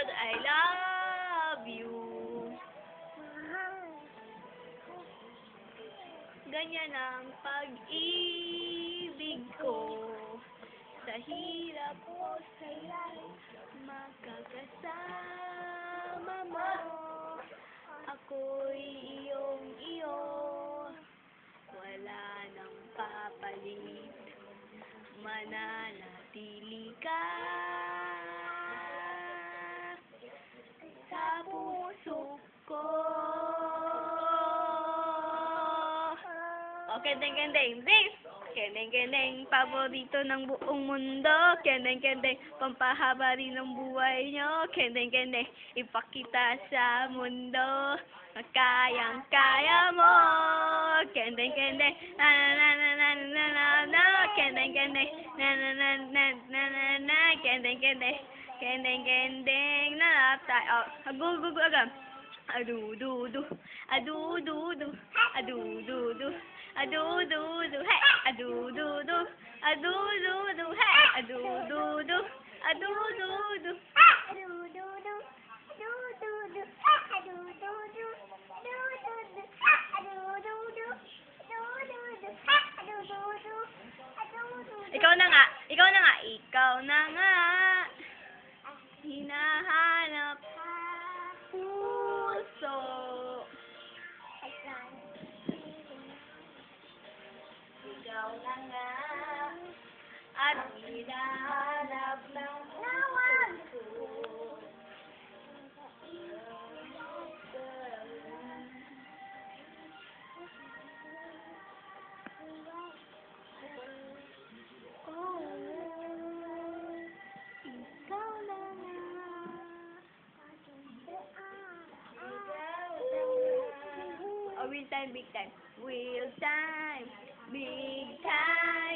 God, I love you. Ganyan ang pag-ibig ko. Sa hirap o saya, makakasama mo. Ako'y iyong iyo. Wala nang papalit. Mananatili ka. kendeng kendeng ding. Kendeng kendeng paborito ng buong mundo. Kendeng kendeng pampahaba rin ng buhay nyo. Kendeng kendeng ipakita sa mundo. Kayang kaya mo. Kendeng kendeng na na na na na na na kendeng kendeng na na na na na na na kendeng kendeng kendeng kendeng na na tayo. Go go go agam. Adududu, adududu, adududu, adududu, hey, adududu, adududu, hey, adududu, adududu, adududu, adududu, adududu, adududu, Ikaw na nga, ikaw na nga, ikaw na nga. Nga. At hinahanap ng puso. Ikaw. Oh, real time, big time. Real time, Big time.